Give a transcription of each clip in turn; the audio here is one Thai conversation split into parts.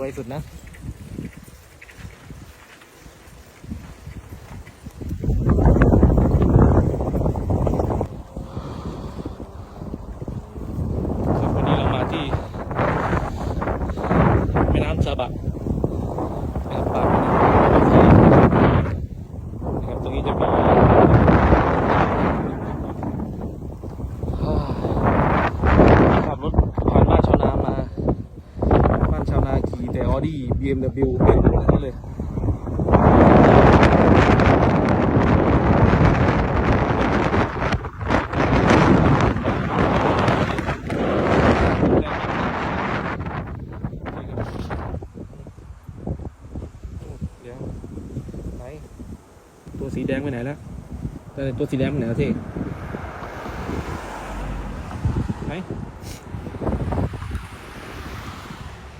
วนานี่รวยสุดนะ ครับวันนี้เรามาที่แม่น้ำซาบะนะครับปากแม่น้ำนะครับตรงนี้จะมีฮ่าขับรถผ่านบ้านชาวนามา บ้านชาวนาขี่แต่ออดี้ BMW เป็นทั้งเลยตัวสีแดงไปไหนแล้วแต่ตัวสีแดงไปไหนแล้วที่ไหน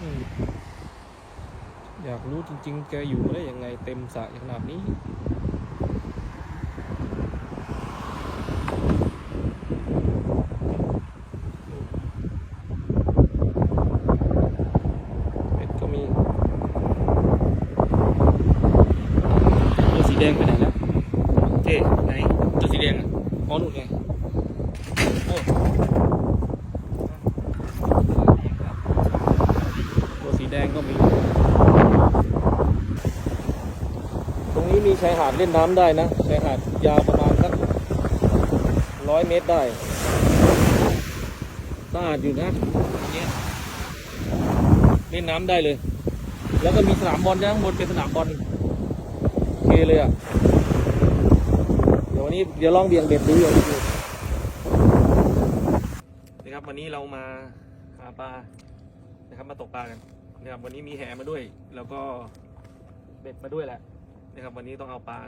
อืม อยากรู้จริง ๆ แกอยู่ได้ยังไงเต็มสระขนาดนี้เป็ดก็มีตัวสีแดงไปไหนแล้วเจ๊ไหนตัวสีแดงอะอ๋อนู่นไงโอ้ตัวสีแดงก็มี ตรง นี้มีชายหาดเล่นน้ำได้นะชายหาดยาวประมาณสักร้อยเมตรได้สะอาดอยู่นะเนี่ยเล่นน้ำได้เลย แล้วก็มีสนามบอลนะข้างบนเป็นสนามบอลโอเคเลยอะเดี๋ยววันนี้เดี๋ยวลองเบี่ยงเบ็ดดูอย่างดูนะครับวันนี้เรามาหาปลานะครับมาตกปลากันนะครับวันนี้มีแหมาด้วย แล้วก็เบ็ดมาด้วยแหละ นะครับ วันนี้ต้องเอาปลา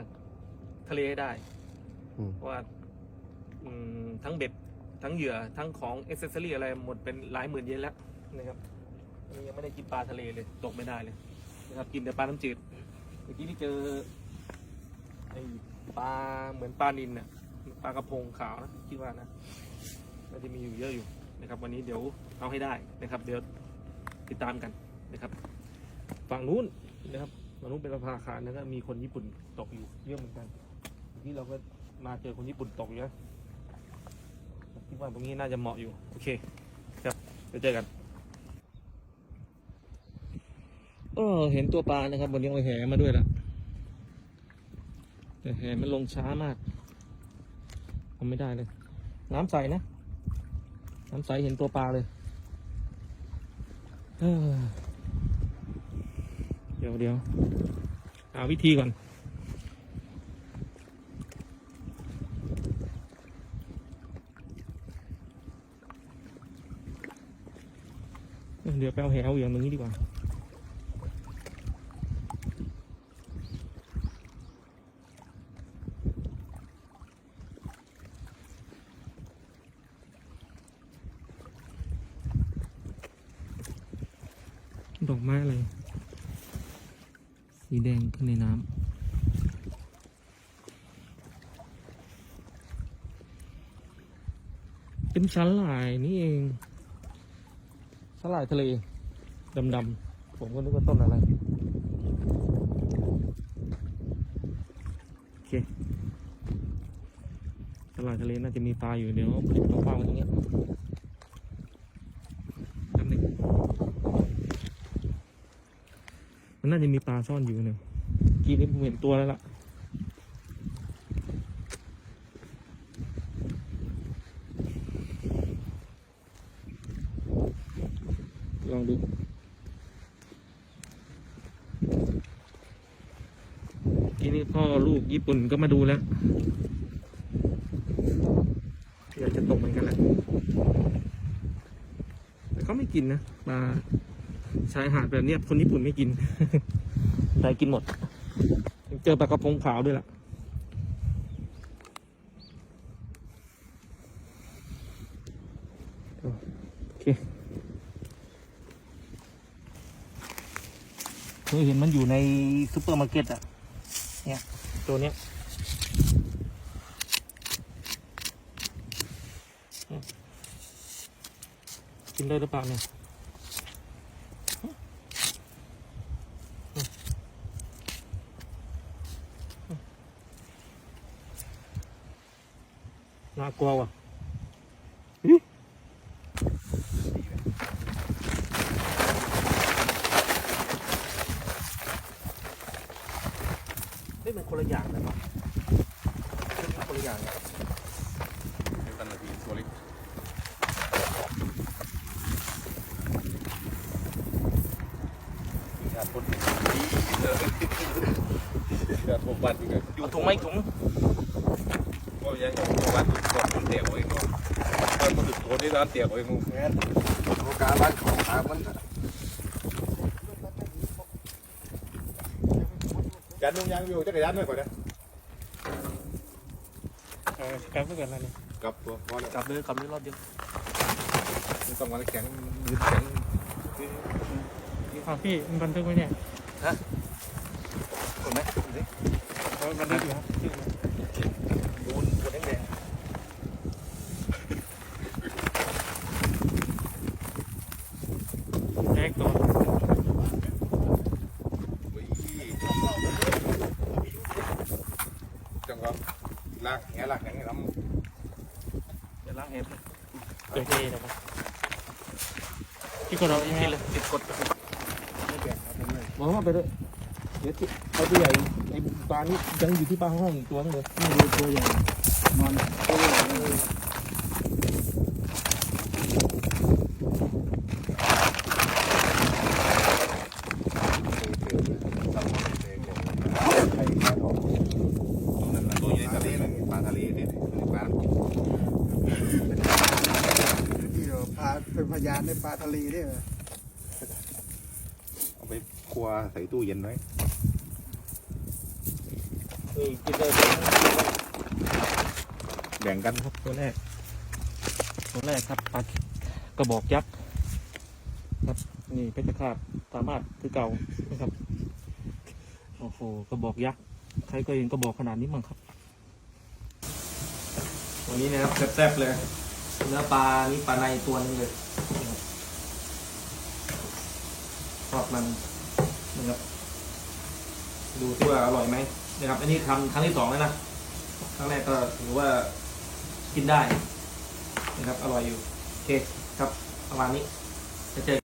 ทะเลให้ได้อืมเพราะว่าอืมทั้งเบ็ด ทั้งเหยื่อทั้งของเอเซอรี่อะไรหมดเป็นหลายหมื่นเยนแล้วนะครับวันนี้ยังไม่ได้กินปลาทะเลเลยตกไม่ได้เลยนะครับกินแต่ปลาน้ำจืดเมื่อกี้ที่เจอไอปลาเหมือนปลานินน่ะปลากระพงขาวนะคิดว่านะน่าจะมีอยู่เยอะอยู่นะครับ วันนี้เดี๋ยวเอาให้ได้นะครับ เดี๋ยวติดตามกันนะครับ ฝั่งนู้นนะครับ ฝั่งนู้นเป็นสะพาคารแล้วก็มีคนญี่ปุ่นตกอยู่เยอะเหมือนกันที่เราก็มาเจอคนญี่ปุ่นตกเยอะคิดว่าตรงนี้น่าจะเหมาะอยู่ โอเค ครับเดี๋ยวเจอกันเออเห็นตัวปลานะครับวันนี้เอาแหมาด้วยละแต่แหมันลงช้ามากทำไม่ได้เลย น้ำใสนะ น้ำใสเห็นตัวปลาเลยเออ ดี๋ยวเดี๋ยวหาวิธีก่อน เดี๋ยวไปเอาแหเออย่างตรงนี้ดีกว่าดอกไม้อะไร สีแดงขึ้นในน้ำเป็นสาหร่ายนี่เองสาหร่ายทะเลดำๆผมก็นึกว่าต้นอะไร โอเคสาหร่ายทะเลน่าจะมีปลาอยู่เดี๋ยวผลิตต้องวางไว้ตรงเนี้ยแป๊บนึง มันน่าจะมีปลาซ่อนอยู่เนี่ยเมื่อกี้นี้ผมเห็นตัวแล้วล่ะ ลองดูทีนี้พ่อลูกญี่ปุ่นก็มาดูแล้วอยากจะตกเหมือนกันแหละ แต่เขาไม่กินนะปลา ชายหาดแบบเนี้ยคนญี่ปุ่นไม่กิน ไทยกินหมด เจอปลากระพงขาวด้วยล่ะ โอเคเคยเห็นมันอยู่ในซูเปอร์มาร์เก็ตอะ เนี่ย ตัวเนี้ยกินได้หรือเปล่าเนี่ยากลัวว่ะเฮ้ยมันคนละอย่างเลยมั้งคนละอย่างเลยตันนาทีตัวเล็กญาติคนดีญาติพวกบ้านที่กันอยู่ถุงไหม่ถุง ก็ยังวกบ้านที่นคนเตี่ยกไว้ก่อนตอนมันถึงคนที่ร้านเตี่ยกไว้มึงแม่โอกาสบ้านของตามันยันนุ่งยางอยู่จักรยานหน่อยก่อนนะกลับไปก่อนแล้วนี่กลับตัวพอแล้วกลับเลยกลับเลยรอบเดียวไม่ต้องมาแข็งยืดแข็งอ้าวพี่มันบันทึกไว้เนี่ยถูกไหมดูสิเอาบันทึกอยู่ครับ ดูนดูแดง แยก ตัวจังหวะลากแง่ลากแง่ทๆเดี๋ยวล้างแอร์โอเคเดี๋ยวผมพี่กดเอาใช่ไหมกินเลยติดกดำบอกว่าไปเลยเดี๋ยวเอาตัวใหญ่ไอ้ปลานี่ยังอยู่ที่ปลาห้องอีกตัวนึงเลยไม่รู้ตัวใหญ่นอนตัวใหญ่ทะเลเลยปลาทะเลนี่ปลา ที่เราพา เป็นพยานในปลาทะเลเนี่ยเอาไปครัวใส่ตู้เย็นไว้เออกินเลยแบ่งกันครับตัวแรก ตัวแรกครับปลากระบอกยักษ์ครับนี่เพชรคาบสามารถคือเก่านะครับโอ้โหกระบอกยักษ์ใครก็เห็นกระบอกขนาดนี้มั้งครับวันนี้นะครับแซ่บๆเลยเนื้อปลานี่ปลาในตัวนึงเลยนะครับ ทอดมันนะครับ ดูที่ว่าอร่อยไหมนะครับ อันนี้ทำครั้งที่สองแล้วนะ ครั้งแรกก็ถือว่ากินได้นะครับ อร่อยอยู่ โอเคครับ ประมาณนี้จะเจอ